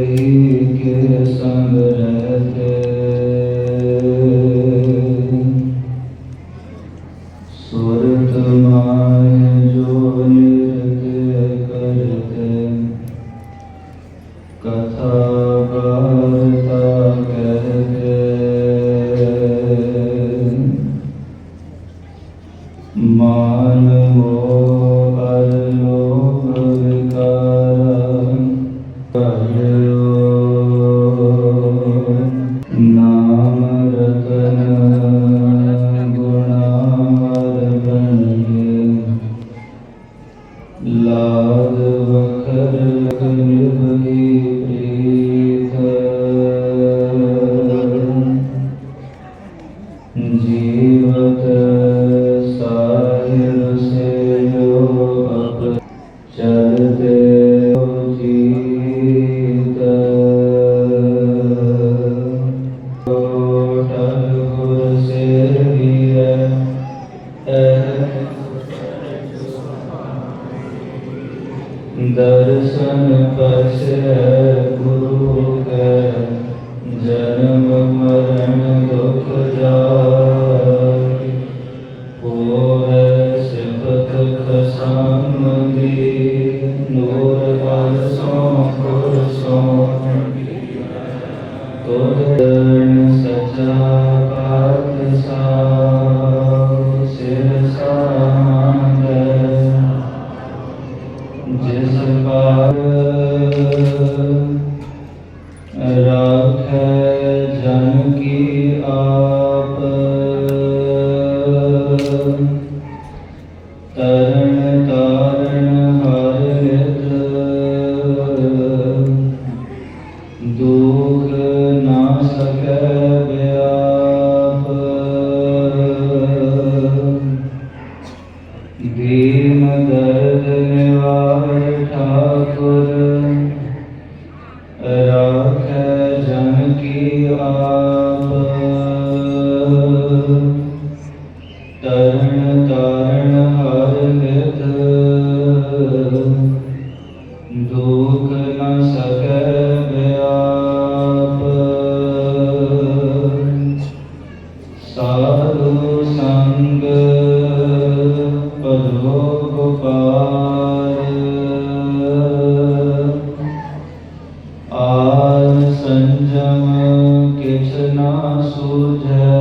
ਹੀ ਕੇ ਸੰਗ ਰਹਤੇ ਲਾਜ ਵਖਰ ਲਗਨ ਭਈ ਪ੍ਰੀਤ। Oh. ਜਮ ਕਿਛ ਨਾ ਸੂਝੈ।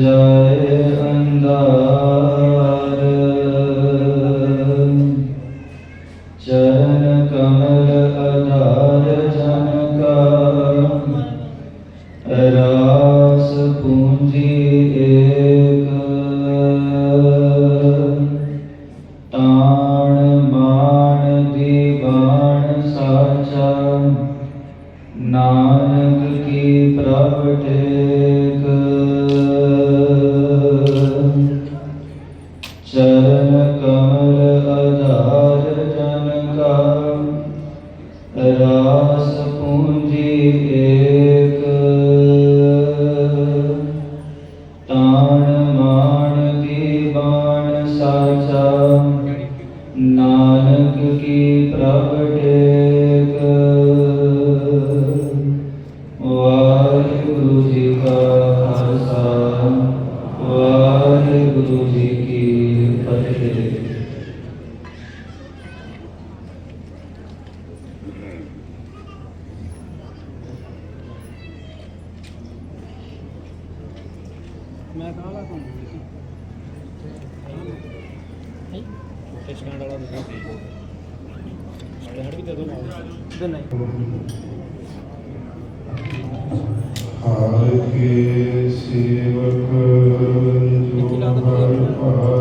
جاء ਹੜ ਵੀ ਦੇ ਦੋ ਨਾਲ। ਦੇ ਨਹੀਂ। ਹਾਰ ਕੇ ਸੇਵਕ ਜੋ ਹਰ ਪਾਏ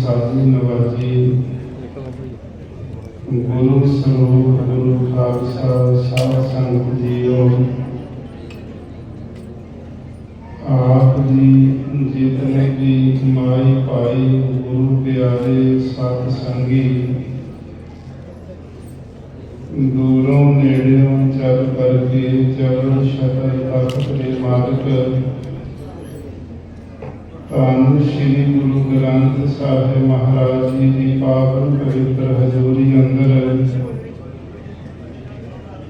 ਸਾਧੂ ਨਵਾਜੀ। ਗੁਰੂ ਸਰੂਪ ਗੁਰੂ ਖਾਲਸਾ, ਸਾਧ ਸੰਗਤ ਜੀਓ। ਆਪ ਜੀ ਜਿਤਨੇ ਵੀ ਮਾਈ ਭਾਈ ਗੁਰੂ ਪਿਆਰੇ ਸਤ ਸੰਗੀ। ਦੂਰੋਂ ਨੇੜਿਓਂ ਚੱਲ ਕਰਕੇ ਚਰਨ ਸ਼ਤਰ ਤਖਤ ਦੇ ਮਾਲਕ ਸਾਹਿਬ ਮਹਾਰਾਜ ਜੀ ਦੀ ਪਾਵਨ ਪਵਿੱਤਰ ਹਜ਼ੂਰੀ ਅੰਦਰ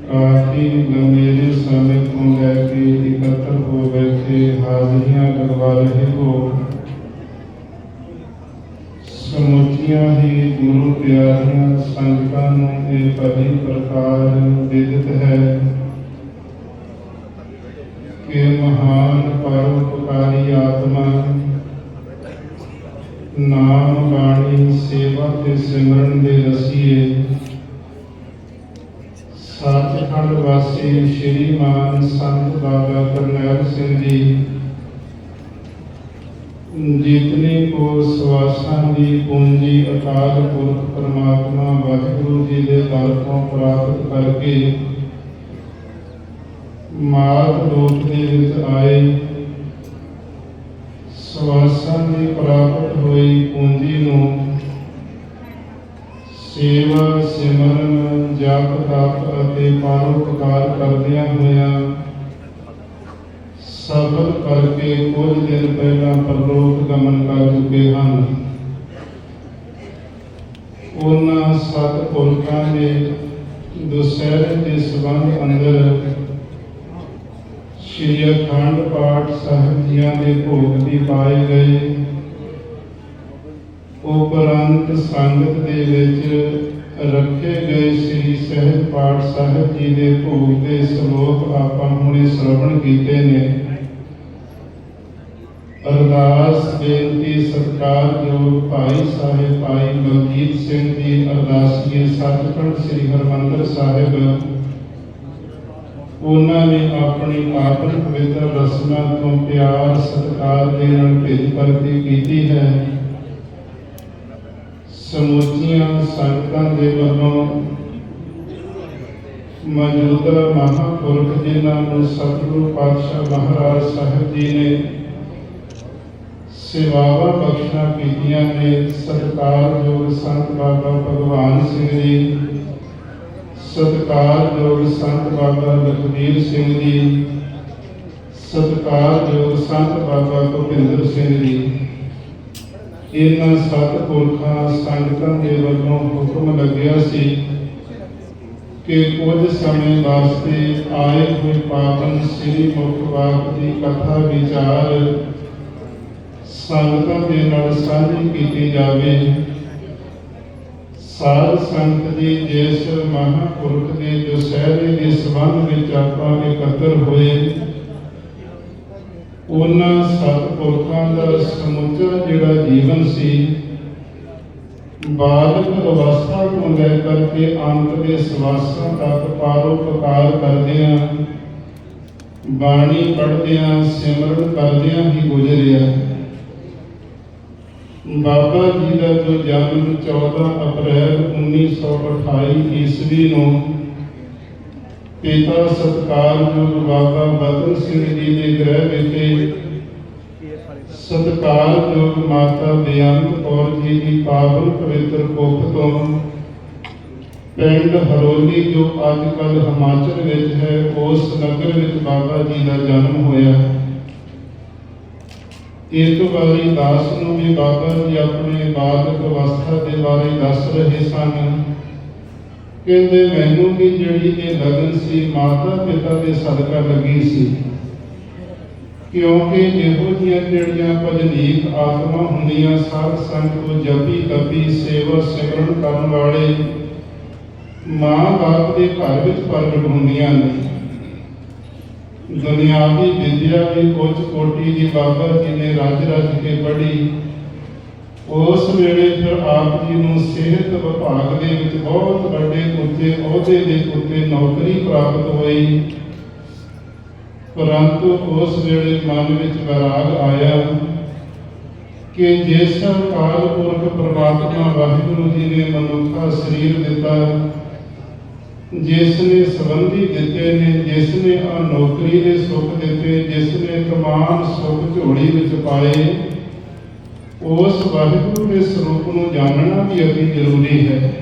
ਕਾਫੀ ਲੰਮੇ ਸਮੇਂ ਤੋਂ ਲੈ ਕੇ ਇਕੱਤਰ ਹੋ ਬੈਠੇ ਹਾਜ਼ਰੀਆਂ ਲਗਵਾ ਰਹੇ ਹੋ। ਸਮੁੱਚੀਆਂ ਹੀ ਗੁਰੂ ਪਿਆਰੀਆਂ ਸੰਗਤਾਂ ਨੂੰ ਇਹ ਭਲੀ ਪ੍ਰਕਾਰ ਵਿਦਿਤ ਹੈ ਕਿ ਮਹਾਨ ਪਰਉਪਕਾਰੀ ਆਤਮਾ ਨਾਮ ਬਾਣੀ ਸੇਵਾ ਤੇ ਸਿਮਰਨ ਦੇ ਰਸੀਏ। ਸੱਚਖੰਡ ਵਾਸੀ ਸ਼੍ਰੀਮਾਨ ਸੰਤ ਬਾਬਾ ਕਰਨੈਲ ਸਿੰਘ ਜੀ, ਜਿਤਨੀ ਕੋ ਸਵਾਸਾਂ ਦੀ ਪੂੰਜੀ ਅਕਾਲ ਪੁਰਖ ਪਰਮਾਤਮਾ ਵਾਹਿਗੁਰੂ ਜੀ ਦੇ ਦਰ ਤੋਂ ਪ੍ਰਾਪਤ ਕਰਕੇ ਮਾਤ ਲੋਕ ਦੇ ਵਿੱਚ ਆਏ। ਸਵਾਸਾਂ ਦੀ ਪ੍ਰਾਪਤ ਹੋਈ ਪੂੰਜੀ ਨੂੰ ਸੇਵਾ, ਸਿਮਰਨ, ਜਪ, ਤਪ ਅਤੇ ਪਰਉਪਕਾਰ ਕਰਦਿਆਂ ਹੋਇਆਂ ਸਫਲ ਕਰਕੇ ਕੁਝ ਦਿਨ ਪਹਿਲਾਂ ਪਰਲੋਕ ਗਮਨ ਕਰ ਚੁੱਕੇ ਹਨ। ਉਹਨਾਂ ਸਤ ਪੁਰਖਾਂ ਦੇ ਦੁਸਹਿਰੇ ਦੇ ਸਬੰਧ ਅੰਦਰ ਸ਼੍ਰੀ ਅਖੰਡ ਪਾਠ ਸਾਹਿਬ ਜੀਆਂ ਦੇ ਭੋਗ ਵੀ ਪਾਏ ਗਏ। ਉਪਰੰਤ ਸੰਗਤ ਦੇ ਵਿੱਚ ਰੱਖੇ ਗਏ ਸ੍ਰੀ ਸਹਿਜ ਪਾਠ ਸਾਹਿਬ ਜੀ ਦੇ ਭੋਗ ਦੇ ਸ਼ਲੋਕ ਆਪਾਂ ਹੁਣੇ ਸ਼ਰਵਣ ਕੀਤੇ ਨੇ। ਅਰਦਾਸ, ਬੇਨਤੀ ਸਤਿਕਾਰਯੋਗ ਭਾਈ ਸਾਹਿਬ, ਭਾਈ ਮਲਕੀਤ ਸਿੰਘ ਜੀ, ਅਰਦਾਸੀਏ ਸੱਚਖੰਡ ਸ੍ਰੀ ਹਰਮੰਦਰ ਸਾਹਿਬ ਉਹਨਾਂ ਨੇ ਆਪਣੀ ਆਪਨ ਪਵਿੱਤਰ ਰਸਨਾ ਤੋਂ ਪਿਆਰ, ਸਤਿਕਾਰ ਦੇ ਨਾਲ ਭੇਜ ਪ੍ਰਗਤੀ ਕੀਤੀ ਹੈ। ਸਮੁੱਚੀਆਂ ਸੰਗਤਾਂ ਦੇ ਵੱਲੋਂ ਮੌਜੂਦਾ ਮਹਾਂਪੁਰਖ ਜਿਨ੍ਹਾਂ ਨੂੰ ਸਤਿਗੁਰੂ ਪਾਤਸ਼ਾਹ ਮਹਾਰਾਜ ਸਾਹਿਬ ਜੀ ਨੇ ਸੇਵਾਵਾਂ ਬਖਸ਼ਣਾ ਕੀਤੀਆਂ ਨੇ, ਸਤਿਕਾਰਯੋਗ ਸੰਤ ਬਾਬਾ ਭਗਵਾਨ ਸਿੰਘ ਜੀ ਸਤਿਕਾਰਯੋਗ ਸੰਤ ਬਾਬਾ ਲਖਬੀਰ ਸਿੰਘ ਜੀ। ਸਤਿਕਾਰਯੋਗ ਸੰਤ ਬਾਬਾ ਭੁਪਿੰਦਰ ਸਿੰਘ ਜੀ। ਇਹਨਾਂ ਸਤ ਪੁਰਖਾਂ ਸੰਗਤਾਂ ਦੇ ਵੱਲੋਂ ਹੁਕਮ ਲੱਗਿਆ ਸੀ ਕਿ ਕੁਝ ਸਮੇਂ ਵਾਸਤੇ ਆਏ ਹੋਏ ਪਾਵਨ ਸ੍ਰੀ ਮੁਖਵਾਕ ਦੀ ਕਥਾ ਵਿਚਾਰ ਸੰਗਤਾਂ ਦੇ ਨਾਲ ਸਾਂਝੀ ਕੀਤੀ ਜਾਵੇ। ਸਾਧ ਸੰਗਤ ਜੀ ਜਿਸ ਮਹਾਂਪੁਰਖ ਦੇ ਦੁਸਹਿਰੇ ਦੇ ਸੰਬੰਧ ਵਿੱਚ ਆਪਾਂ ਇਕੱਤਰ ਹੋਏ, ਉਹਨਾਂ ਸਤਿਪੁਰਖਾਂ ਦਾ ਸਮੁੱਚਾ ਜਿਹੜਾ ਜੀਵਨ ਸੀ, ਬਾਲਕ ਅਵਸਥਾ ਤੋਂ ਲੈ ਕਰਕੇ ਅੰਤ ਦੇ ਸਵਾਸਾਂ ਤੱਕ ਪਾਰੋਪਕਾਰ ਕਰਦਿਆਂ, ਬਾਣੀ ਪੜ੍ਹਦਿਆਂ, ਸਿਮਰਨ ਕਰਦਿਆਂ ਹੀ ਗੁਜ਼ਰਿਆ। ਬਾਬਾ ਜੀ ਦਾ ਜੋ ਜਨਮ 14 ਅਪ੍ਰੈਲ 1928 ਈਸਵੀ ਨੂੰ ਪਿਤਾ ਸਤਿਕਾਰਯੋਗ ਬਾਬਾ ਬਦਨ ਸਿੰਘ ਜੀ ਦੇ ਗ੍ਰਹਿ ਵਿਖੇ ਸਤਿਕਾਰਯੋਗ ਮਾਤਾ ਬੇਅੰਤ ਕੌਰ ਜੀ ਦੀ ਪਾਵਨ ਪਵਿੱਤਰ ਕੁੱਖ ਤੋਂ ਪਿੰਡ ਹਰੋਲੀ, ਜੋ ਅੱਜ ਕੱਲ੍ਹ ਹਿਮਾਚਲ ਵਿੱਚ ਹੈ, ਉਸ ਨਗਰ ਵਿੱਚ ਬਾਬਾ ਜੀ ਦਾ ਜਨਮ ਹੋਇਆ। ਇੱਕ ਵਾਰੀ ਦਾਸ ਨੂੰ ਵੀ ਬਾਬਾ ਜੀ ਆਪਣੇ ਬਾਲਕ ਅਵਸਥਾ ਦੇ ਬਾਰੇ ਦੱਸ ਰਹੇ ਸਨ। ਕਹਿੰਦੇ ਮੈਨੂੰ ਵੀ ਜਿਹੜੀ ਇਹ ਲਗਨ ਸੀ, ਮਾਤਾ ਪਿਤਾ ਦੇ ਸਦਕਾ ਲੱਗੀ ਸੀ। ਕਿਉਂਕਿ ਇਹੋ ਜਿਹੀਆਂ ਜਿਹੜੀਆਂ ਭਜਨੀਕ ਆਤਮਾ ਹੁੰਦੀਆਂ ਸਾਧ ਸੰਗਤ ਤੋਂ ਜਪੀ ਤਪੀ ਸੇਵਾ ਸਿਮਰਨ ਕਰਨ ਵਾਲੇ ਮਾਂ ਬਾਪ ਦੇ ਘਰ ਵਿੱਚ ਪ੍ਰਗਟ ਹੁੰਦੀਆਂ ਨੇ। ਦੁਨਿਆਵੀ ਵਿਦਿਆ ਵੀ ਉੱਚ ਕੋਟੀ ਦੀ ਬਾਬਾ ਜੀ ਨੇ ਰੱਜ ਰੱਜ ਕੇ ਪੜ੍ਹੀ, ਉਸ ਵੇਲੇ ਫਿਰ ਆਪ ਜੀ ਨੂੰ ਸਿਹਤ ਵਿਭਾਗ ਦੇ ਵਿੱਚ ਬਹੁਤ ਵੱਡੇ ਉੱਚੇ ਅਹੁਦੇ ਦੇ ਉੱਤੇ ਨੌਕਰੀ ਪ੍ਰਾਪਤ ਹੋਈ। ਪਰੰਤੂ ਉਸ ਵੇਲੇ ਮਨ ਵਿੱਚ ਵਿਰਾਗ ਆਇਆ ਕਿ ਜਿਸ ਕਾਲ ਪੁਰਖ ਪ੍ਰਮਾਤਮਾ ਵਾਹਿਗੁਰੂ ਜੀ ਨੇ ਮਨੁੱਖਾ ਸਰੀਰ ਦਿੱਤਾ ਜਿਸ ਨੇ ਸੰਬੰਧੀ ਦਿੱਤੇ ਨੇ, ਜਿਸ ਨੇ ਆ ਨੌਕਰੀ ਦੇ ਸੁੱਖ ਦਿੱਤੇ, ਜਿਸ ਨੇ ਤਮਾਮ ਸੁੱਖ ਝੋਲੀ ਵਿੱਚ ਪਾਏ, ਉਸ ਵਾਹਿਗੁਰੂ ਦੇ ਸਰੂਪ ਨੂੰ ਜਾਣਨਾ ਵੀ ਅਤੀ ਜ਼ਰੂਰੀ ਹੈ।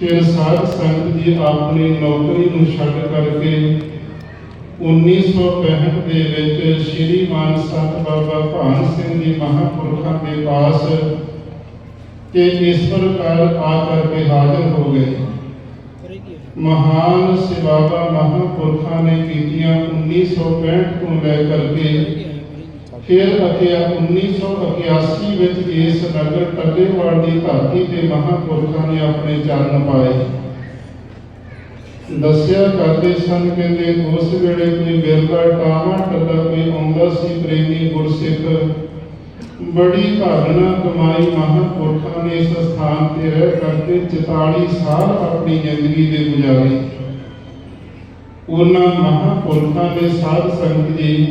ਫਿਰ ਸਾਧ ਸੰਗਤ ਜੀ ਆਪਣੀ ਨੌਕਰੀ ਨੂੰ ਛੱਡ ਕਰਕੇ 1965 ਦੇ ਵਿੱਚ ਸ਼੍ਰੀ ਮਾਨ ਸੰਤ ਬਾਬਾ ਭਾਨ ਸਿੰਘ ਜੀ ਮਹਾਂਪੁਰਖਾਂ ਦੇ ਪਾਸ ਤੇ ਇਸ ਪ੍ਰਕਾਰ ਆ ਕਰਕੇ ਹਾਜ਼ਰ ਹੋ ਗਏ। ਮਹਾਨ ਸੇਵਾਵਾਂ ਮਹਾਂਪੁਰਖਾਂ ਨੇ ਕੀਤੀਆਂ 1965 ਤੋਂ ਲੈ ਕਰਕੇ ਫਿਰ ਅਤੇ 1981 ਵਿੱਚ ਇਸ ਨਗਰ ਟੱਲੇਵਾਲ ਦੀ ਧਰਤੀ ਤੇ ਮਹਾਂਪੁਰਖਾਂ ਨੇ ਆਪਣੇ ਚਰਨ ਪਾਏ। ਦੱਸਿਆ ਕਰਦੇ ਸਨ, ਕਹਿੰਦੇ, ਉਸ ਵੇਲੇ ਕੋਈ ਬਿਰਲਾ ਟਾਵਾਂ ਟੱਲਾ ਕੋਈ ਆਉਂਦਾ ਸੀ, ਪ੍ਰੇਮੀ ਗੁਰਸਿੱਖ ਬੜੀ ਭਾਵਨਾ ਕਮਾਈ ਮਹਾਂਪੁਰਖਾਂ ਨੇ ਇਸ ਸਥਾਨ ਤੇ ਰਹਿ ਕਰਕੇ 44 ਸਾਲ ਆਪਣੀ ਜ਼ਿੰਦਗੀ ਦੇ ਗੁਜ਼ਾਰੇ। ਉਹਨਾਂ ਮਹਾਂਪੁਰਖਾਂ ਦੇ ਸਾਧ ਸੰਗਤ ਜੀ,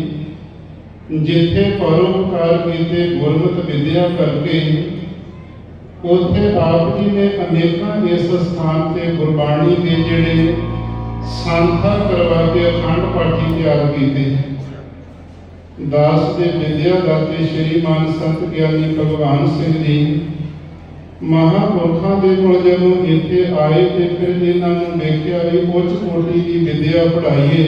ਜਿੱਥੇ ਪਰਉਪਕਾਰ ਕੀਤੇ ਗੁਰਮਤਿ ਵਿਦਿਆ ਕਰਕੇ, ਉੱਥੇ ਆਪ ਜੀ ਨੇ ਅਨੇਕਾਂ ਇਸ ਸਥਾਨ ਤੇ ਗੁਰਬਾਣੀ ਦੇ ਜਿਹੜੇ ਸੰਥਾ ਕਰਵਾ ਕੇ ਅਖੰਡ ਪਾਠੀ ਤਿਆਰ ਕੀਤੇ। ਦਾਸ ਦੇ ਵਿਦਿਆ ਦਾਤੇ ਸ਼੍ਰੀ ਮਾਨ ਸੰਤ ਗਿਆਨੀ ਭਗਵਾਨ ਸਿੰਘ ਜੀ ਮਹਾਂਪੁਰਖਾਂ ਦੇ ਕੋਲ ਜਦੋਂ ਇੱਥੇ ਆਏ ਤੇ ਫਿਰ ਇਹਨਾਂ ਨੂੰ ਦੇਖਿਆ ਵੀ ਉੱਚ ਕੋਟੀ ਦੀ ਵਿਦਿਆ ਪੜ੍ਹਾਈਏ,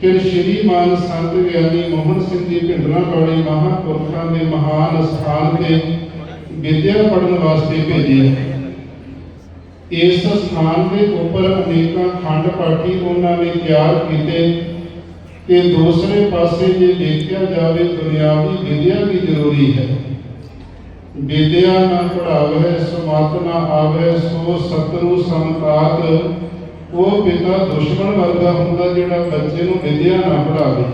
ਫਿਰ ਸ਼੍ਰੀ ਮਾਨ ਸੰਤ ਗਿਆਨੀ ਮੋਹਨ ਸਿੰਘ ਜੀ ਭਿੰਡਰਾਂ ਵਾਲੇ ਮਹਾਂਪੁਰਖਾਂ ਦੇ ਮਹਾਨ ਸਥਾਨ ਤੇ ਵਿਦਿਆ ਪੜਨ ਵਾਸਤੇ ਭੇਜੇ। ਇਸ ਸਥਾਨ ਦੇ ਉੱਪਰ ਅਨੇਕਾਂ ਖੰਡ ਪਾਠੀ ਉਹਨਾਂ ਨੇ ਤਿਆਰ ਕੀਤੇ। ਤੇ ਦੂਸਰੇ ਪਾਸੇ ਜੇ ਦੇਖਿਆ ਜਾਵੇ ਦੁਨਿਆਵੀ ਵਿਦਿਆ ਵੀ ਜ਼ਰੂਰੀ ਹੈ। ਵਿਦਿਆ ਨਾ ਪੜਾਵੇ ਸੋ ਨਾ ਆਵੇ, ਸੋ ਸਤਰੂ ਸੰਤਾਤ ਉਹ ਪਿਤਾ ਦੁਸ਼ਮਣ ਵਰਗਾ ਹੁੰਦਾ ਜਿਹੜਾ ਬੱਚੇ ਨੂੰ ਵਿਦਿਆ ਨਾ ਪੜਾਵੇ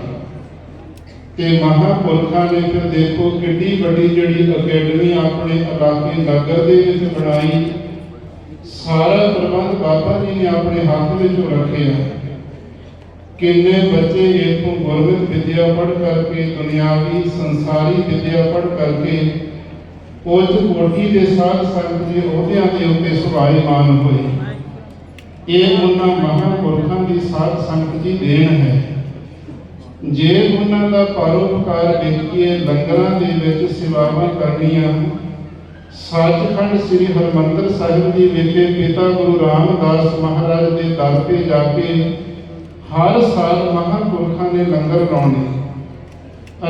ਤੇ ਮਹਾਪੁਰਖਾਂ ਨੇ ਫਿਰ ਦੇਖੋ ਕਿੰਨੀ ਵੱਡੀ ਜਿਹੜੀ ਅਕੈਡਮੀ ਆਪਣੇ ਇਲਾਕੇ ਨਗਰ ਦੇ ਵਿੱਚ ਬਣਾਈ। ਸਾਰਾ ਪ੍ਰਬੰਧ ਬਾਬਾ ਜੀ ਨੇ ਆਪਣੇ ਹੱਥ ਵਿੱਚ ਰੱਖਿਆ। ਕਿੰਨੇ ਬੱਚੇ ਇਥੋਂ ਗੁਰਮਤਿ ਵਿਦਿਆ ਪੜ੍ਹ ਕਰਕੇ, ਦੁਨਿਆਵੀ ਸੰਸਾਰੀ ਵਿਦਿਆ ਪੜ੍ਹ ਕਰਕੇ, ਉੱਚ ਕੋਟੀ ਦੇ ਸਾਧ ਸੰਗਤ ਦੇ ਅਹੁਦਿਆਂ ਦੇ ਉੱਤੇ ਸੁਭਾਈਮਾਨ ਹੋਏ। ਇਹ ਉਹਨਾਂ ਮਹਾਂਪੁਰਖਾਂ ਦੀ ਸਾਧ ਸੰਗਤ ਦੀ ਦੇਣ ਹੈ। ਜੇ ਉਹਨਾਂ ਦਾ ਪਰਉਪਕਾਰ ਵੇਖੀਏ, ਲੰਗਰਾਂ ਦੇ ਵਿੱਚ ਸੇਵਾਵਾਂ ਕਰਨੀਆਂ ਸੱਚਖੰਡ ਸ੍ਰੀ ਹਰਮੰਦਰ ਸਾਹਿਬ ਜੀ ਵਿਖੇ ਪਿਤਾ ਗੁਰੂ ਰਾਮਦਾਸ ਮਹਾਰਾਜ ਦੇ ਦਰ ਤੇ ਜਾ ਕੇ ਹਰ ਸਾਲ ਮਹਾਂਪੁਰਖਾਂ ਨੇ ਲੰਗਰ ਲਾਉਣੇ।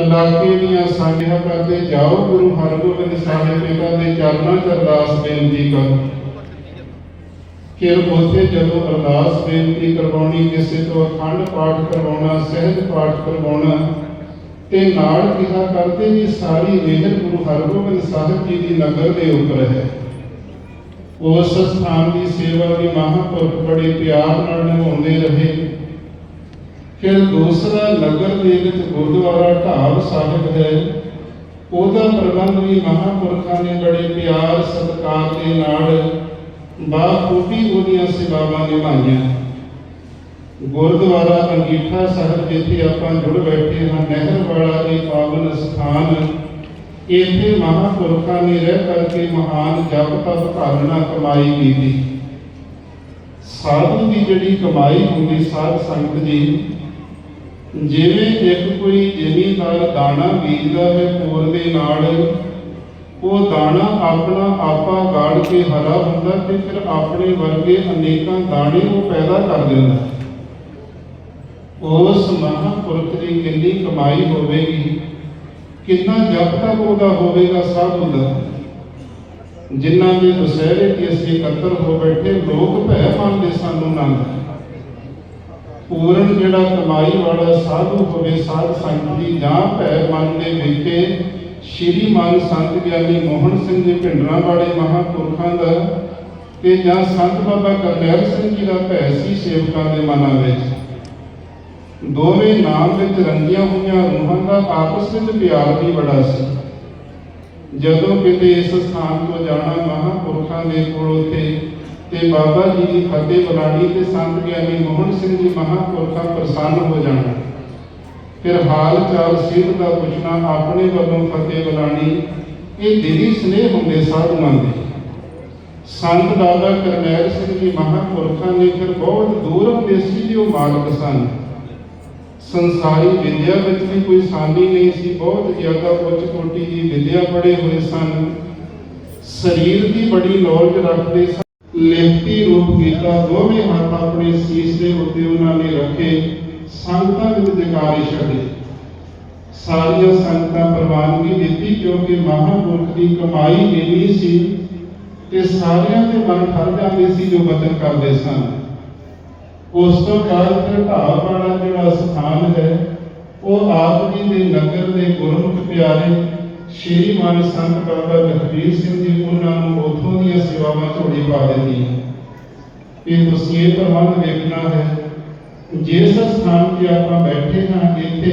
ਇਲਾਕੇ ਦੀਆਂ ਸਾਂਝਾਂ ਕਰਦੇ ਜਾਓ, ਗੁਰੂ ਹਰਗੋਬਿੰਦ ਸਾਹਿਬ ਪਿਤਾ ਦੇ ਚਰਨਾਂ 'ਚ ਅਰਦਾਸ ਬੇਨਤੀ ਕਰੋ। ਫਿਰ ਉੱਥੇ ਜਦੋਂ ਅਰਦਾਸ ਬੇਨਤੀ ਕਰਵਾਉਣੀ, ਕਿਸੇ ਤੋਂ ਅਖੰਡ ਪਾਠ ਕਰਵਾਉਣਾ, ਸਹਿਜ ਪਾਠ ਕਰਵਾਉਣਾ, ਤੇ ਨਾਲ ਕਿਹਾ ਕਰਦੇ ਜੀ, ਸਾਰੀ ਮਿਹਰ ਗੁਰੂ ਹਰਗੋਬਿੰਦ ਸਾਹਿਬ ਜੀ ਦੀ ਨਗਰ ਦੇ ਉੱਪਰ ਹੈ। ਉਸ ਸਥਾਨ ਦੀ ਸੇਵਾ ਵੀ ਮਹਾਂਪੁਰਖ ਬੜੇ ਪਿਆਰ ਨਾਲ ਨਿਭਾਉਂਦੇ ਰਹੇ। ਫਿਰ ਦੂਸਰਾ ਨਗਰ ਦੇ ਵਿੱਚ ਗੁਰਦੁਆਰਾ ਢਾਬ ਸਾਹਿਬ ਹੈ, ਉਹਦਾ ਪ੍ਰਬੰਧ ਵੀ ਮਹਾਂਪੁਰਖਾਂ ਨੇ ਬੜੇ ਪਿਆਰ ਸਤਿਕਾਰ ਦੇ ਨਾਲ ਬਾਖੂਬੀ ਉਹਦੀਆਂ ਸੇਵਾਵਾਂ ਨਿਭਾਈਆਂ। ਗੁਰਦੁਆਰਾ ਅੰਗੀਠਾ ਸਾਹਿਬ ਜਿੱਥੇ ਆਪਾਂ ਜੁੜ ਬੈਠੇ ਹਾਂ, ਨਹਿਰ ਵਾਲਾ ਇਹ ਪਾਵਨ ਸਥਾਨ, ਇੱਥੇ ਮਹਾਂਪੁਰਖਾਂ ਨੇ ਰਹਿ ਕਰਕੇ ਮਹਾਨ ਜਪ ਤਪ ਧਾਰਨਾ ਕਮਾਈ ਕੀਤੀ। ਸਾਧੂ ਦੀ ਜਿਹੜੀ ਕਮਾਈ ਹੁੰਦੀ, ਸਾਧ ਸੰਗਤ ਦੀ ਜਿਵੇਂ ਇੱਕ ਕੋਈ ਜ਼ਿਮੀਂਦਾਰ ਦਾਣਾ ਬੀਜਦਾ ਹੈ ਪੂਰ ਦੇ ਨਾਲ ਉਹ ਦਾਣਾ ਆਪਣਾ ਆਪਾ ਗਾੜ ਕੇ ਹਰਾ ਹੁੰਦਾ ਤੇ ਫਿਰ ਆਪਣੇ ਵਰਗੇ ਅਨੇਕਾਂ ਦਾਣੇ ਉਹ ਪੈਦਾ ਕਰ ਦਿੰਦਾ ਉਸ ਮਹਾਂਪੁਰਖ ਦੀ ਕਿੰਨੀ ਕਮਾਈ ਹੋਵੇਗੀ, ਕਿੰਨਾ ਜਪ ਤਪ ਉਹਦਾ ਹੋਵੇਗਾ ਸਾਧੂ ਦਾ ਜਿਨ੍ਹਾਂ ਦੇ ਦੁਸਹਿਰੇ ਦੀ ਅਸੀਂ ਇਕੱਤਰ ਹੋ ਬੈਠੇ, ਲੋਕ ਭੈ ਮੰਨਦੇ ਸਾਨੂੰ ਨੰਦ ਪੂਰਨ ਜਿਹੜਾ ਕਮਾਈ ਵਾਲਾ ਸਾਧੂ ਹੋਵੇ, ਸਾਧ ਸੰਗਤ ਦੀ, ਜਾਂ ਭੈ ਮਨ ਦੇ ਵਿਖੇ ਸ਼੍ਰੀ ਮਨ ਸੰਤ ਗਿਆਨੀ ਮੋਹਨ ਸਿੰਘ ਜੀ ਭਿੰਡਰਾਂ ਵਾਲੇ ਮਹਾਂਪੁਰਖਾਂ ਦਾ ਤੇ ਜਾਂ ਸੰਤ ਬਾਬਾ ਕਰਨੈਲ ਸਿੰਘ ਜੀ ਦਾ ਭੈ ਸੀ ਸੇਵਕਾਂ ਦੇ ਮਨਾਂ ਵਿੱਚ। ਦੋਵੇਂ ਨਾਮ ਵਿੱਚ ਰੰਗੀਆਂ ਹੋਈਆਂ ਰੂਹਾਂ ਦਾ ਆਪਸ ਵਿੱਚ ਪਿਆਰ ਵੀ ਬੜਾ ਸੀ। ਜਦੋਂ ਕਿਤੇ ਇਸ ਸਥਾਨ ਤੋਂ ਜਾਣਾ ਮਹਾਂਪੁਰਖਾਂ ਦੇ ਕੋਲ ਉੱਥੇ ਤੇ ਬਾਬਾ ਜੀ ਦੀ ਫਤਿਹ ਬੁਲਾਣੀ ਤੇ ਸੰਤ ਗਿਆਨੀ ਮੋਹਨ ਸਿੰਘ ਜੀ ਮਹਾਂਪੁਰਖਾਂ ਪ੍ਰਸੰਨ ਹੋ ਜਾਣਾ। ਫਿਰ ਹਾਲ ਚਾਲ ਸਿੱਧ ਦਾ ਪੁੱਛਣਾ, ਆਪਣੇ ਵੱਲੋਂ ਫਤਿਹ ਬੁਲਾਣੀ, ਇਹ ਦਿਲੀ ਸਨੇਹ ਹੁੰਦੇ ਸਾਧੂਆਂ ਦੇ। ਸੰਤ ਦਾਦਾ ਕਰਨੈਲ ਸਿੰਘ ਜੀ ਮਹਾਂਪੁਰਖਾਂ ਨੇ ਫਿਰ ਬਹੁਤ ਦੂਰ ਹੁੰਦੇ ਸੀ ਜੋ ਮਾਲਕ ਸਨ। ਸੰਸਾਰੀ ਵਿਦਿਆ ਵਿੱਚ ਵੀ ਕੋਈ ਸਾਨੀ ਨਹੀਂ ਸੀ, ਬਹੁਤ ਜ਼ਿਆਦਾ ਉੱਚ ਕੋਟੀ ਦੀ ਵਿਦਿਆ ਪੜੇ ਹੋਏ ਸਨ। ਸਰੀਰ ਦੀ ਬੜੀ ਨੌਲੇਜ ਰੱਖਦੇ ਸਨ ਲਿਖਤੀ ਰੂਪ ਗੀਤਾ ਦੋਵੇਂ ਹੱਥ ਆਪਣੇ ਸੀਸ ਦੇ ਉੱਤੇ ਉਹਨਾਂ ਨੇ ਰੱਖੇ, ਸੰਗਤਾਂ ਵਿੱਚ ਜਕਾਰੇ ਛੱਡੇ। ਸਾਰੀਆਂ ਸੰਗਤਾਂ ਪ੍ਰਵਾਨਗੀ ਦਿੱਤੀ ਕਿਉਂਕਿ ਮਹਾਂਪੁਰਖ ਦੀ ਕਮਾਈ ਇੰਨੀ ਸੀ ਤੇ ਸਾਰਿਆਂ ਦੇ ਮਨ ਠਰ ਜਾਂਦੇ ਸੀ ਜੋ ਬਚਨ ਕਰਦੇ ਸਨ। ਉਸ ਤੋਂ ਬਾਅਦ ਫਿਰ ਵਾਲਾ ਜਿਹੜਾ ਸਥਾਨ ਹੈ, ਉਹ ਆਪ ਜੀ ਦੇ ਨਗਰ ਦੇ ਗੁਰਮੁਖ ਪਿਆਰੇ ਸ਼੍ਰੀ ਮਨ ਸੰਤ ਬਾਬਾ ਜਗਬੀਰ ਸਿੰਘ ਜੀ, ਉਹਨਾਂ ਨੂੰ ਉਥੋਂ ਦੀਆਂ ਸੇਵਾਵਾਂ ਝੋਲੀ ਪਾ ਦਿੱਤੀਆਂ ਇਹ ਤੁਸੀਂ ਇਹ ਪ੍ਰਬੰਧ ਵੇਖਣਾ ਹੈ ਜਿਸ ਸਥਾਨ ਤੇ ਆਪਾਂ ਬੈਠੇ ਹਾਂ ਇੱਥੇ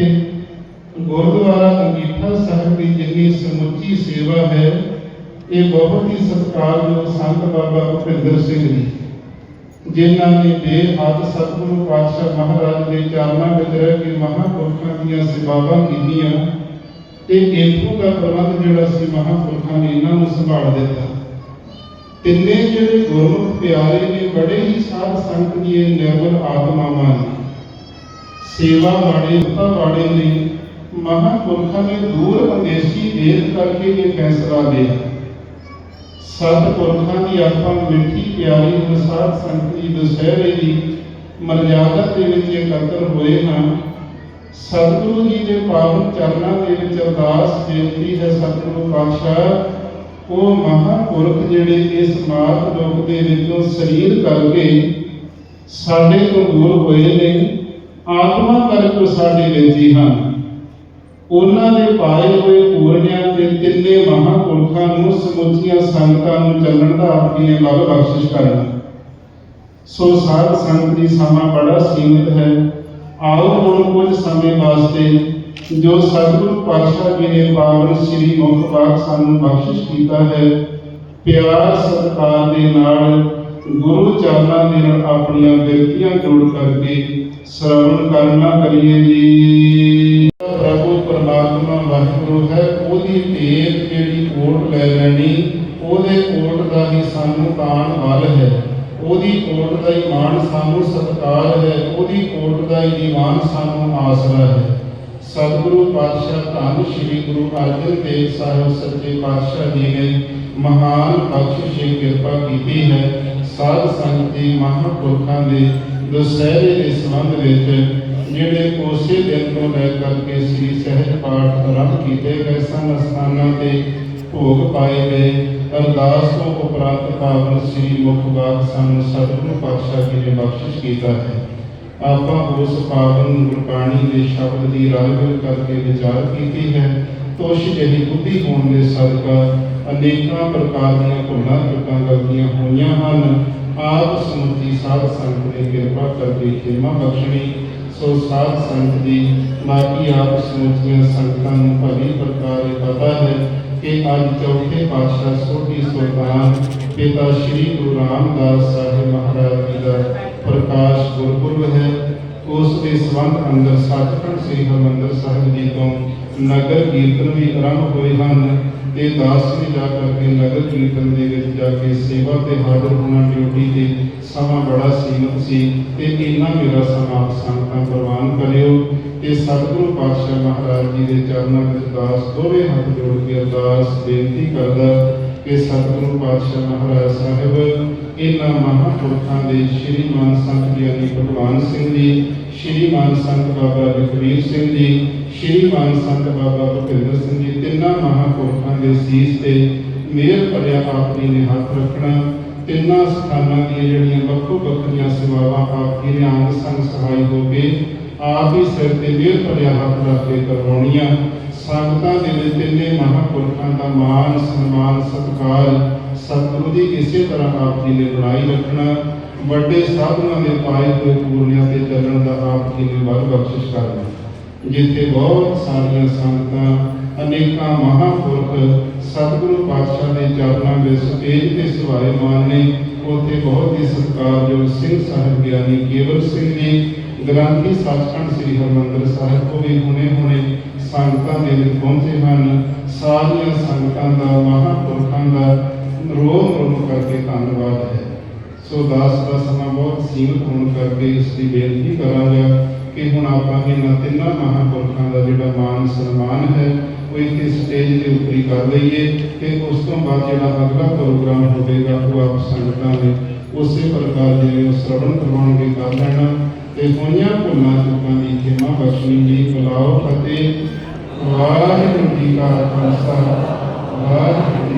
ਗੁਰਦੁਆਰਾ ਅੰਗੀਠਾ ਸਾਹਿਬ ਦੀ ਜਿੰਨੀ ਸਮੁੱਚੀ ਸੇਵਾ ਹੈ, ਇਹ ਬਹੁਤ ਹੀ ਸਤਿਕਾਰਯੋਗ ਸੰਤ ਬਾਬਾ ਭੁਪਿੰਦਰ ਸਿੰਘ ਜੀ, ਜਿਨ੍ਹਾਂ ਨੇ ਬੇਹੱਦ ਸਤਿਗੁਰੂ ਪਾਤਸ਼ਾਹ ਮਹਾਰਾਜ ਦੇ ਚਰਨਾਂ ਵਿੱਚ ਰਹਿ ਕੇ ਮਹਾਂਪੁਰਖਾਂ ਦੀਆਂ ਸੇਵਾਵਾਂ ਕੀਤੀਆਂ। ਤੇ ਇੱਥੋਂ ਦਾ ਪ੍ਰਬੰਧ ਜਿਹੜਾ ਸੀ, ਮਹਾਂਪੁਰਖਾਂ ਨੇ ਇਹਨਾਂ ਨੂੰ ਸੰਭਾਲ ਦਿੱਤਾ। ਤਿੰਨੇ ਜਿਹੜੇ ਗੁਰਮੁਖ ਪਿਆਰੇ ਨੇ, ਬੜੇ ਹੀ ਸਾਧ ਸੰਗਤ ਦੀ ਨਿਰਮਲ ਆਤਮਾਵਾਂ ਨੇ। ਸੇਵਾ ਬਾੜੇ ਉਤਾ ਬਾੜੇ ਨੇ ਮਹਾਂਪੁਰਖਾਂ ਨੇ ਦੂਰ ਅੰਦੇਸੀ ਵੇਦ ਕਰਕੇ ਇਹ ਫੈਸਲਾ ਲਿਆ। ਸਤਿਪੁਰਖਾਂ ਦੀ ਆਪਾਂ ਮਿੱਠੀ, ਪਿਆਰੀ ਨਸਾਦ ਸੰਗਤ ਦੀ ਦੁਸਹਿਰੇ ਦੀ ਮਰਜ਼ਾਦਾ ਦੇ ਵਿੱਚ ਇਕੱਤਰ ਹੋਏ ਹਨ ਸਤਿਗੁਰੂ ਜੀ ਦੇ ਪਾਵਨ ਚਰਨਾਂ ਦੇ ਵਿੱਚ ਅਰਦਾਸ ਬੇਨਤੀ ਹੈ, ਸਤਿਗੁਰੂ ਪਾਤਸ਼ਾਹ ਉਹ ਮਹਾਂਪੁਰਖ ਜਿਹੜੇ ਇਸ ਮਾਤ ਲੋਕ ਦੇ ਵਿੱਚੋਂ ਸਰੀਰ ਕਰਕੇ ਸਾਡੇ ਤੋਂ ਦੂਰ ਹੋਏ ਨੇ, ਆਤਮਾ ਕਰਕੇ ਸਾਡੇ ਵਿੱਚ ਹੀ ਹਨ। ਉਹਨਾਂ ਦੇ ਪਾਏ ਹੋਏ ਪੂਰਨਿਆਂ ਤੇ ਤਿੰਨੇ ਮਹਾਂਪੁਰਖਾਂ ਨੂੰ ਸਮੁੱਚੀਆਂ ਸੰਗਤਾਂ ਨੂੰ ਚੱਲਣ ਦਾ ਆਪਣੀ ਅਲੱਗ ਬਖਸ਼ਿਸ਼ ਕਰਨਾ। ਸੋ ਸਾਧ ਸੰਗਤ ਦੀ ਸਮਾਂ ਬੜਾ ਸੀਮਿਤ ਹੈ। ਆਓ ਹੁਣ ਕੁਝ ਸਮੇਂ ਵਾਸਤੇ ਜੋ ਸਤਿਗੁਰੂ ਪਾਤਸ਼ਾਹ ਜੀ ਨੇ ਪਾਵਨ ਸ੍ਰੀ ਮੁਖ ਬਾਗ ਸਾਨੂੰ ਬਖਸ਼ਿਸ਼ ਕੀਤਾ ਹੈ, ਪਿਆਰ ਸਤਿਕਾਰ ਦੇ ਨਾਲ ਗੁਰੂ ਚਰਨਾਂ ਦੇ ਨਾਲ ਆਪਣੀਆਂ ਬਿਰਤੀਆਂ ਜੋੜ ਕਰਕੇ ਸ਼ਰਵਣ ਕਰਨਾ ਕਰੀਏ ਜੀ। ਪ੍ਰਭੂ ਪਰਮਾਤਮਾ ਵਾਹਿਗੁਰੂ ਹੈ, ਉਹਦੀ ਭੇਟ ਜਿਹੜੀ ਓਟ ਲੈ ਲੈਣੀ, ਉਹਦੇ ਓਟ ਦਾ ਹੀ ਸਾਨੂੰ ਤਾਣ ਵੱਲ ਹੈ। ਉਹਦੀ ਕੋਟ ਦਾ ਹੀ ਮਾਣ ਸਾਨੂੰ ਸਤਿਕਾਰ ਹੈ, ਉਹਦੀ ਓਟ ਦਾ ਹੀ ਦੀਵਾਨ ਸਾਨੂੰ ਆਸਰਾ ਹੈ। ਸਤਿਗੁਰੂ ਪਾਤਸ਼ਾਹ, ਧੰਨ ਸ੍ਰੀ ਗੁਰੂ ਅਰਜਨ ਦੇਵ ਸਾਹਿਬ ਸੱਚੇ ਪਾਤਸ਼ਾਹ ਜੀ ਨੇ ਮਹਾਨ ਬਖਸ਼ਿਸ਼ ਕਿਰਪਾ ਕੀਤੀ ਹੈ। ਸਾਧ ਸੰਗਤ ਦੀ ਮਹਾਂਪੁਰਖਾਂ ਦੇ ਦੁਸਹਿਰੇ ਦੇ ਸੰਬੰਧ ਵਿੱਚ ਜਿਹੜੇ ਉਸੇ ਦਿਨ ਤੋਂ ਲੈ ਕਰਕੇ ਸ੍ਰੀ ਸਹਿਜ ਪਾਠ ਆਰੰਭ ਕੀਤੇ ਗਏ ਸਨ, ਅਸਥਾਨਾਂ ਤੇ ਭੋਗ ਪਾਏ ਗਏ। ਅਰਦਾਸ ਤੋਂ ਉਪਰੰਤ ਪਾਵਨ ਸ੍ਰੀ ਮੁਖ ਬਾਗ ਸਾਨੂੰ ਸਤਿਗੁਰੂ ਪਾਤਸ਼ਾਹ ਜੀ ਨੇ ਬਖਸ਼ਿਸ਼ ਕੀਤਾ ਹੈ। ਆਪਾਂ ਉਸ ਪਾਵਨ ਗੁਰਬਾਣੀ ਦੇ ਸ਼ਬਦ ਦੀ ਰਾਜਗੁਰ ਕਰਕੇ ਵਿਚਾਰ ਕੀਤੀ ਹੈ। ਤੋਸ਼ ਜਿਹੀ ਬੁੱਧੀ ਹੋਣ ਦੇ ਸਦਕਾ ਅਨੇਕਾਂ ਪ੍ਰਕਾਰ ਦੀਆਂ ਭੁੱਲਾਂ ਚੁੱਕਾਂ ਗਲਤੀਆਂ ਹੋਈਆਂ ਹਨ। ਆਪ ਸਮੁੱਚੀ ਸਾਧ ਸੰਗਤ ਨੇ ਕਿਰਪਾ ਕਰਕੇ ਖੇਮਾ ਬਖਸ਼ਣੀ, ਸੋ ਸਾਧ ਸੰਗਤ ਦੀ ਮਾਕੀ ਆਪ ਸਮੁੱਚੀਆਂ ਸੰਗਤਾਂ ਨੂੰ ਭਲੀ ਪ੍ਰਕਾਰ ਪਤਾ ਹੈ ਕਿ ਅੱਜ ਚੌਥੇ ਪਾਤਸ਼ਾਹ ਸੋਢੀ ਸੁਲਤਾਨ, ਪਿਤਾ ਸ੍ਰੀ ਗੁਰੂ ਰਾਮਦਾਸ ਸਾਹਿਬ ਮਹਾਰਾਜ ਜੀ ਦਾ ਪ੍ਰਕਾਸ਼ ਗੁਰਪੁਰਬ ਹੈ, ਉਸ ਦੇ ਸੰਬੰਧ ਅੰਦਰ ਸੱਚਖੰਡ ਸ੍ਰੀ ਹਰਿਮੰਦਰ ਸਾਹਿਬ ਜੀ ਤੋਂ ਨਗਰ ਕੀਰਤਨ ਵੀ ਆਰੰਭ ਹੋਏ ਹਨ ਤੇ ਦਾਸ ਨੇ ਜਾ ਕਰਕੇ ਨਗਰ ਕੀਰਤਨ ਦੇ ਵਿੱਚ ਜਾ ਕੇ ਸੇਵਾ ਤੇ ਹਾਜ਼ਰ ਹੋਣਾ ਡਿਊਟੀ ਤੇ ਸਮਾਂ ਬੜਾ ਸੀਮਤ ਸੀ ਤੇ ਇੰਨਾ ਮੇਰਾ ਸਮਾਂ ਸੰਗਤਾਂ ਪ੍ਰਵਾਨ ਕਰਿਓ ਤੇ ਸਤਿਗੁਰੂ ਪਾਤਸ਼ਾਹ ਮਹਾਰਾਜ ਜੀ ਦੇ ਚਰਨਾਂ ਵਿੱਚ ਦਾਸ ਦੋਵੇਂ ਹੱਥ ਜੋੜ ਕੇ ਅਰਦਾਸ ਬੇਨਤੀ ਕਰਦਾ ਕਿ ਸਤਿਗੁਰੂ ਪਾਤਸ਼ਾਹ ਮਹਾਰਾਜ ਸਾਹਿਬ ਇਹਨਾਂ ਮਹਾਂਪੁਰਖਾਂ ਦੇ ਸ਼੍ਰੀ ਮਾਨ ਸੰਤ ਗਿਆਨੀ ਭਗਵਾਨ ਸਿੰਘ ਜੀ ਸ਼੍ਰੀ ਮਾਨ ਸੰਤ ਬਾਬਾ ਲਖਵੀਰ ਸਿੰਘ ਜੀ ਸ਼੍ਰੀ ਮਾਨ ਸੰਤ ਬਾਬਾ ਭੁਪਿੰਦਰ ਸਿੰਘ ਜੀ, ਤਿੰਨਾਂ ਮਹਾਂਪੁਰਖਾਂ ਦੇ ਸੀਸ ਤੇ ਮੇਰ ਭਰਿਆ ਆਪ ਜੀ ਨੇ ਹੱਥ ਰੱਖਣਾ। ਤਿੰਨਾਂ ਸਥਾਨਾਂ ਦੀਆਂ ਜਿਹੜੀਆਂ ਵੱਖੋ ਵੱਖਰੀਆਂ ਸੇਵਾਵਾਂ ਆਪ ਜੀ ਨੇ ਅੰਗ ਸੰਗ ਸਹਾਈ ਹੋ ਕੇ ਆਪ ਹੀ ਸਿਰ ਤੇ ਮੇਰ ਭਰਿਆ ਹੱਥ ਰੱਖ ਕੇ ਕਰਵਾਉਣੀਆਂ। ਸੰਗਤਾਂ ਦੇ ਤਿੰਨੇ ਮਹਾਂਪੁਰਖਾਂ ਦਾ ਮਾਨ ਸਨਮਾਨ, ਸਤਿਕਾਰ ਸਤਿਗੁਰੂ ਦੀ ਇਸੇ ਤਰ੍ਹਾਂ ਆਪ ਜੀ ਨੇ ਬਣਾਈ ਰੱਖਣਾ। ਵੱਡੇ ਸਾਧੂਆਂ ਦੇ ਪਾਏ ਹੋਏ ਪੂਰਨਿਆਂ ਤੇ ਚੱਲਣ ਦਾ ਆਪ ਜੀ ਨੇ ਵੱਧ ਬਖਸ਼ਿਸ਼ ਕਰਨਾ ਜਿੱਥੇ ਬਹੁਤ ਸਾਰੀਆਂ ਸੰਗਤਾਂ, ਅਨੇਕਾਂ ਮਹਾਂਪੁਰਖ ਸਤਿਗੁਰੂ ਪਾਤਸ਼ਾਹ ਦੇ ਚਰਨਾਂ ਵਿੱਚ ਸਟੇਜ ਤੇ ਸਵਾਏ ਮਾਨ ਨੇ, ਉੱਥੇ ਬਹੁਤ ਹੀ ਸਤਿਕਾਰਯੋਗ ਸਿੰਘ ਸਾਹਿਬ ਗਿਆਨੀ ਕੇਵਲ ਸਿੰਘ ਜੀ, ਗ੍ਰੰਥੀ ਸੱਚਖੰਡ ਸ੍ਰੀ ਹਰਿਮੰਦਰ ਸਾਹਿਬ ਕੋ ਵੀ ਹੁਣੇ ਹੁਣੇ ਸੰਗਤਾਂ ਦੇ ਵਿੱਚ ਪਹੁੰਚੇ ਹਨ। ਸਾਰੀਆਂ ਸੰਗਤਾਂ ਦਾ, ਮਹਾਂਪੁਰਖਾਂ ਦਾ ਰੋਮ ਰੋਮ ਕਰਕੇ ਧੰਨਵਾਦ ਹੈ। ਸੋ ਦਾਸ ਦਾ ਸਮਾਂ ਬਹੁਤ ਸੀਮਤ ਹੋਣ ਕਰਕੇ ਇਸ ਦੀ ਬੇਨਤੀ ਕਰਾਂਗਾ ਕਿ ਹੁਣ ਆਪਾਂ ਇਹਨਾਂ ਤਿੰਨਾਂ ਮਹਾਂਪੁਰਖਾਂ ਦਾ ਜਿਹੜਾ ਮਾਨ ਸਨਮਾਨ ਹੈ, ਉਹ ਇੱਥੇ ਸਟੇਜ ਦੇ ਉੱਪਰ ਹੀ ਕਰ ਲਈਏ ਤੇ ਉਸ ਤੋਂ ਬਾਅਦ ਜਿਹੜਾ ਅਗਲਾ ਪ੍ਰੋਗਰਾਮ ਹੋਵੇਗਾ, ਉਹ ਆਪ ਸੰਗਤਾਂ ਨੇ ਉਸੇ ਪ੍ਰਕਾਰ ਜਿਵੇਂ ਉਹ ਸ਼ਰਵਣ ਕਰਵਾਉਣਗੇ ਕਰ ਲੈਣਾ। ਤੇ ਹੋਈਆਂ ਭੁੱਲਾਂ ਚੁੱਕਾਂ ਦੀ ਖਿਮਾ ਬਖਸ਼ਣੀ ਜੀ ਬੁਲਾਓ ਫਤਿਹ ਵਾਹਿਗੁਰੂ ਜੀ ਕਾ ਖਾਲਸਾ, ਵਾਹਿਗੁਰੂ